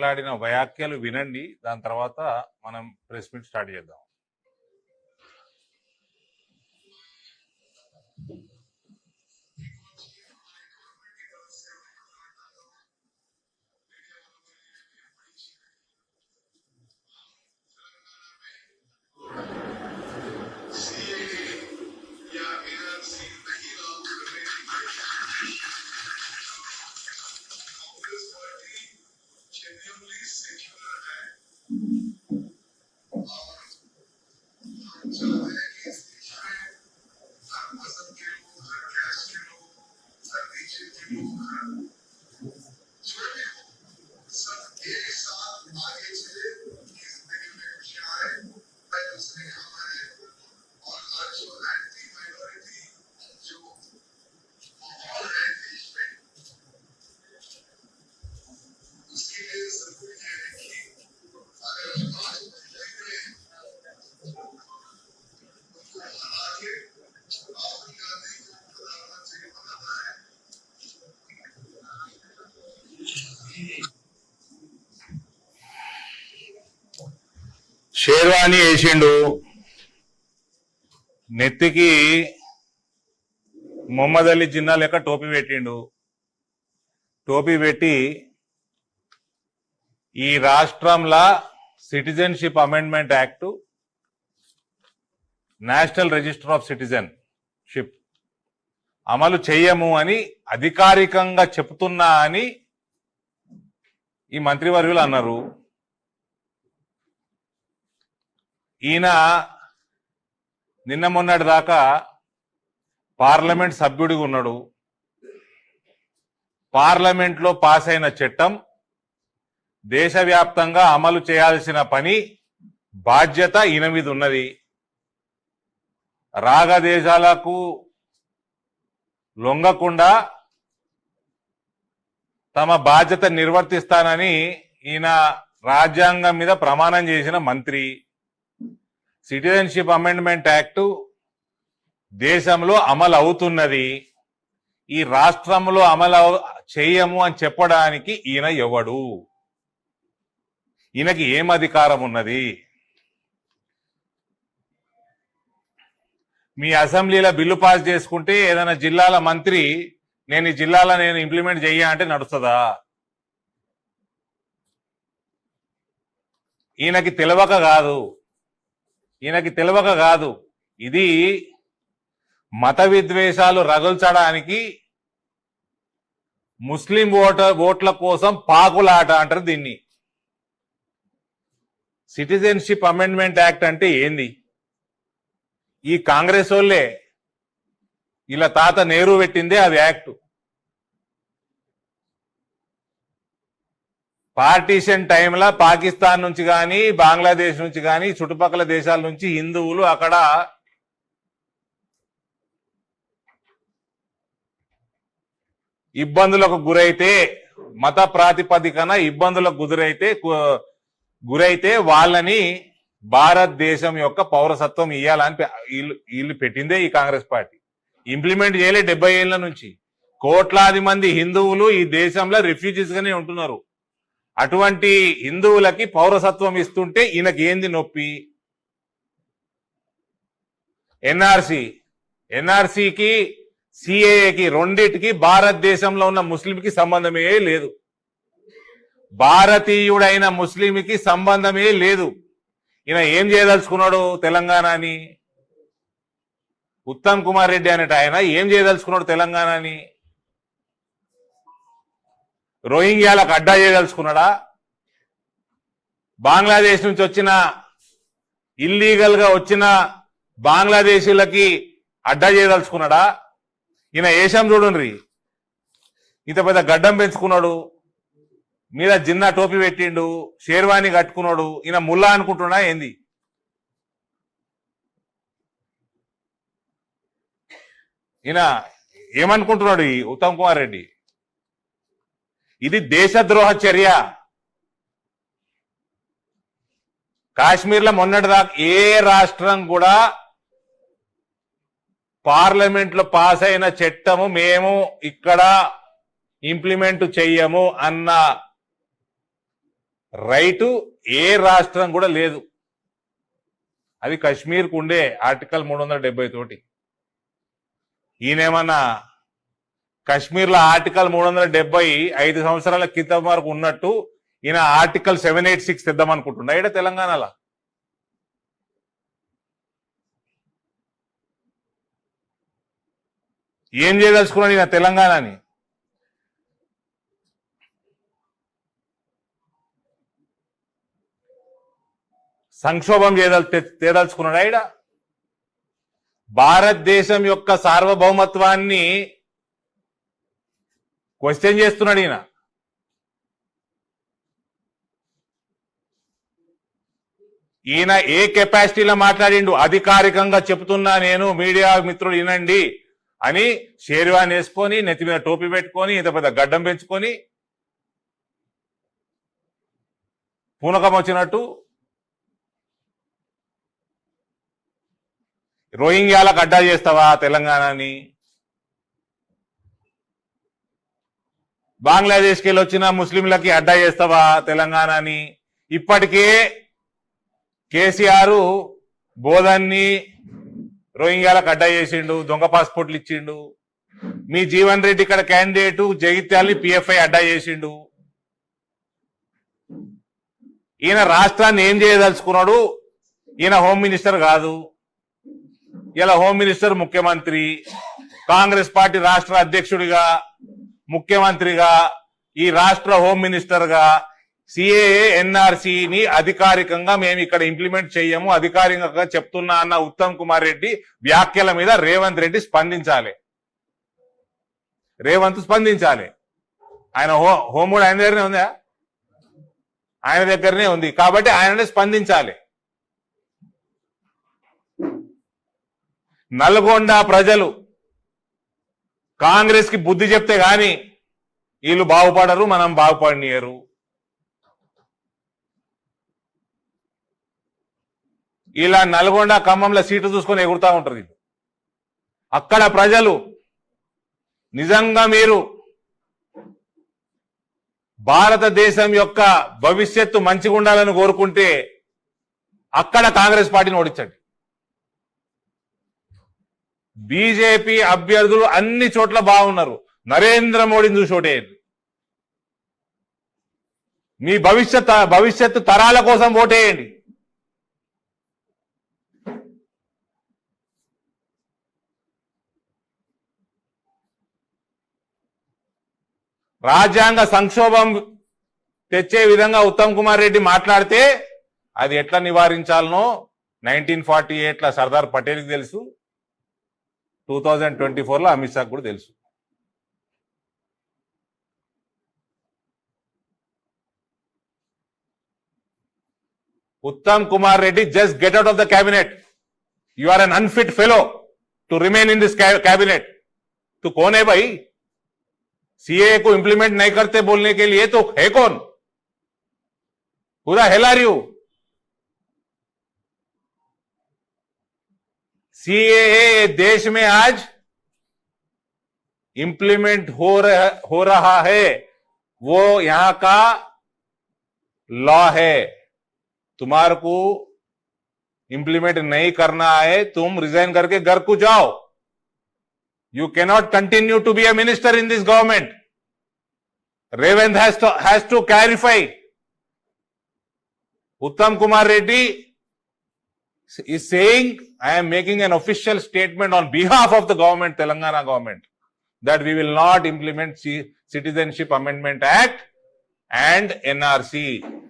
మాట్లాడిన వ్యాఖ్యలు వినండి. దాని తర్వాత మనం ప్రెస్ మీట్ స్టార్ట్ చేద్దాం. షేర్వాణి వేసిండు. నెత్తికి మొహమ్మద్ అలీ జిన్నా లెక్క టోపీ పెట్టిండు. టోపీ పెట్టి ఈ రాష్ట్రంలో citizenship amendment act national register of citizenship. అమలు చెయ్యము అని అధికారికంగా చెప్తున్నా అని ఈ మంత్రివర్యులు అన్నారు. ఈయన నిన్న మొన్నటి దాకా పార్లమెంట్ సభ్యుడిగా ఉన్నాడు. పార్లమెంట్లో పాస్ అయిన చట్టం దేశవ్యాప్తంగా అమలు చేయాల్సిన పని బాధ్యత ఈయన మీద ఉన్నది. రాగ దేశాలకు లొంగకుండా తమ బాధ్యత నిర్వర్తిస్తానని ఈయన రాజ్యాంగం మీద ప్రమాణం చేసిన మంత్రి. సిటిజన్షిప్ అమెండ్మెంట్ యాక్టు దేశంలో అమలు అవుతున్నది. ఈ రాష్ట్రంలో అమలు అవ- చేయము అని చెప్పడానికి ఈయన ఎవడు? ఈయనకి ఏం అధికారం ఉన్నది? మీ అసెంబ్లీలో బిల్లు పాస్ చేసుకుంటే ఏదైనా జిల్లాల మంత్రి నేను ఈ జిల్లాలో నేను ఇంప్లిమెంట్ చెయ్య అంటే నడుస్తుందా? ఈయనకి తెలియక కాదు. ఈయనకి తెలియక కాదు. ఇది మత విద్వేషాలు రగుల్చడానికి ముస్లిం ఓటర్ ఓట్ల కోసం పాకులాట అంటారు దీన్ని. సిటిజన్షిప్ అమెండ్మెంట్ యాక్ట్ అంటే ఏంది? ఈ కాంగ్రెస్ వాళ్ళే ఇలా తాత నెహ్రూ పెట్టిందే అది యాక్ట్. పార్టీషన్ టైంలో పాకిస్తాన్ నుంచి కానీ బంగ్లాదేశ్ నుంచి కానీ చుట్టుపక్కల దేశాల నుంచి హిందువులు అక్కడ ఇబ్బందులకు గురైతే మత ప్రాతిపదికన ఇబ్బందులకు గురైతే గురైతే వాళ్ళని భారతదేశం యొక్క పౌరసత్వం ఇవ్వాలని వీళ్ళు వీళ్ళు పెట్టిందే ఈ కాంగ్రెస్ పార్టీ. ఇంప్లిమెంట్ చేయలే డెబ్బై ఏళ్ళ నుంచి. కోట్లాది మంది హిందువులు ఈ దేశంలో రిఫ్యూజీస్ గానే ఉంటున్నారు. అటువంటి హిందువులకి పౌరసత్వం ఇస్తుంటే ఈయనకి ఏంది నొప్పి? ఎన్ఆర్సి. ఎన్ఆర్సికి సిఏఏకి రెండిటికి భారతదేశంలో ఉన్న ముస్లింకి సంబంధమే లేదు. భారతీయుడైన ముస్లింకి సంబంధమే లేదు. ఈయన ఏం చేయదలుచుకున్నాడు తెలంగాణని? ఉత్తమ్ కుమార్ రెడ్డి అనేట ఆయన ఏం చేయదలుచుకున్నాడు తెలంగాణని? రోహింగ్యాలకు అడ్డా చేయదలుచుకున్నాడా? బంగ్లాదేశ్ నుంచి వచ్చిన ఇల్లీగల్గా వచ్చిన బంగ్లాదేశీలకి అడ్డా చేయదలుచుకున్నాడా? ఈయన ఏషం చూడండి. ఇంత పెద్ద గడ్డం పెంచుకున్నాడు. మీద జిన్నా టోపీ పెట్టిండు. షేర్వాణి కట్టుకున్నాడు. ఈయన ముల్లా అనుకుంటున్నా ఏంది? ఈయన ఏమనుకుంటున్నాడు ఈ ఉత్తమ్ కుమార్ రెడ్డి? ఇది దేశద్రోహ చర్య. కాశ్మీర్లో మొన్నటిదాకా ఏ రాష్ట్రం కూడా పార్లమెంట్లో పాస్ అయిన చట్టము మేము ఇక్కడ ఇంప్లిమెంట్ చెయ్యము అన్న రైటు ఏ రాష్ట్రం కూడా లేదు. అది కశ్మీర్కు ఉండే ఆర్టికల్ మూడు వందల డెబ్బై తోటి. ఈయనేమన్నా కశ్మీర్లో ఆర్టికల్ మూడు వందల డెబ్బై ఐదు సంవత్సరాల క్రితం వరకు ఉన్నట్టు ఈయన ఆర్టికల్ సెవెన్ ఎయిట్ సిక్స్ తెద్దాం అనుకుంటున్నా ఇక్కడ తెలంగాణలో? ఏం చేయదలుచుకున్నాడు ఈయన తెలంగాణని? సంక్షోభం చేయదల్ తేదలుచుకున్నాడు ఆయన భారతదేశం యొక్క సార్వభౌమత్వాన్ని క్వశ్చన్ చేస్తున్నాడు ఈయన. ఈయన ఏ కెపాసిటీలో మాట్లాడిండు? అధికారికంగా చెప్తున్నా నేను మీడియా మిత్రులు వినండి అని షేర్వాన్ వేసుకొని నెత్తి మీద టోపీ పెట్టుకొని ఇంత పెద్ద గడ్డం పెంచుకొని పూనకం వచ్చినట్టు రోహింగ్యాలకు అడ్డా చేస్తావా తెలంగాణని? బంగ్లాదేశ్కి వెళ్ళి వచ్చిన ముస్లింలకి అడ్డా చేస్తావా తెలంగాణని? ఇప్పటికే కేసీఆర్ బోధన్ని రోహింగ్యాలకు అడ్డా చేసిండు దొంగ పాస్పోర్ట్లు ఇచ్చిండు. మీ జీవన్ రెడ్డి ఇక్కడ క్యాండిడేట్ జగిత్యాలని పిఎఫ్ఐ అడ్డా చేసిండు. ఈయన రాష్ట్రాన్ని ఏం చేయదలుచుకున్నాడు? ఈయన హోమ్ మినిస్టర్ కాదు. ఇలా హోమ్ మినిస్టర్ ముఖ్యమంత్రి కాంగ్రెస్ పార్టీ రాష్ట్ర అధ్యక్షుడిగా ముఖ్యమంత్రిగా ఈ రాష్ట్ర హోమ్ మినిస్టర్గా సిఏఏ ఎన్ఆర్సీని అధికారికంగా మేము ఇక్కడ ఇంప్లిమెంట్ చేయము. అధికారికంగా చెప్తున్నా అన్న ఉత్తమ్ కుమార్ రెడ్డి వ్యాఖ్యల మీద రేవంత్ రెడ్డి స్పందించాలి. రేవంత్ స్పందించాలి. ఆయన హో హోమ్ కూడా ఆయన దగ్గరనే ఉందా? ఆయన దగ్గరనే ఉంది. కాబట్టి ఆయననే స్పందించాలి. నల్గొండ ప్రజలు కాంగ్రెస్కి బుద్ధి చెప్తే గాని వీళ్ళు బాగుపడరు మనం బాగుపడనియరు. ఇలా నల్గొండ ఖమ్మంలో సీటు చూసుకొని ఎగురుతా ఉంటుంది అక్కడ ప్రజలు నిజంగా మీరు భారతదేశం యొక్క భవిష్యత్తు మంచిగా ఉండాలని కోరుకుంటే అక్కడ కాంగ్రెస్ పార్టీని ఓడించండి. బీజేపీ అభ్యర్థులు అన్ని చోట్ల బాగున్నారు. నరేంద్ర మోడీని చూసి మీ భవిష్యత్ భవిష్యత్తు తరాల కోసం ఓటేయండి. రాజ్యాంగ సంక్షోభం తెచ్చే విధంగా ఉత్తమ్ కుమార్ రెడ్డి మాట్లాడితే అది ఎట్లా నివారించాలనో నైన్టీన్ ఫార్టీ ఎయిట్ల సర్దార్ పటేల్కి తెలుసు. టూ థౌజండ్ ట్వంటీ ఫోర్ లో అమిత్ షాకు కూడా తెలుసు Uttam Kumar Reddy just get out of the cabinet you are an unfit fellow to remain in this cabinet तो कौन है भाई सीए को इंप्लीमेंट नहीं करते बोलने के लिए तो है कौन पूरा हेला रही सीएए देश में आज इंप्लीमेंट हो रहा हो रहा है। वो यहाँ का लॉ है। तुम्हारे को इंप्लीमेंट नहीं करना है, तुम रिजाइन करके घर को जाओ। You cannot continue to be a minister in this government to has to clarify Uttam Kumar Reddy is saying I am making an official statement on behalf of the government, Telangana government, that we will not implement Citizenship Amendment Act and NRC.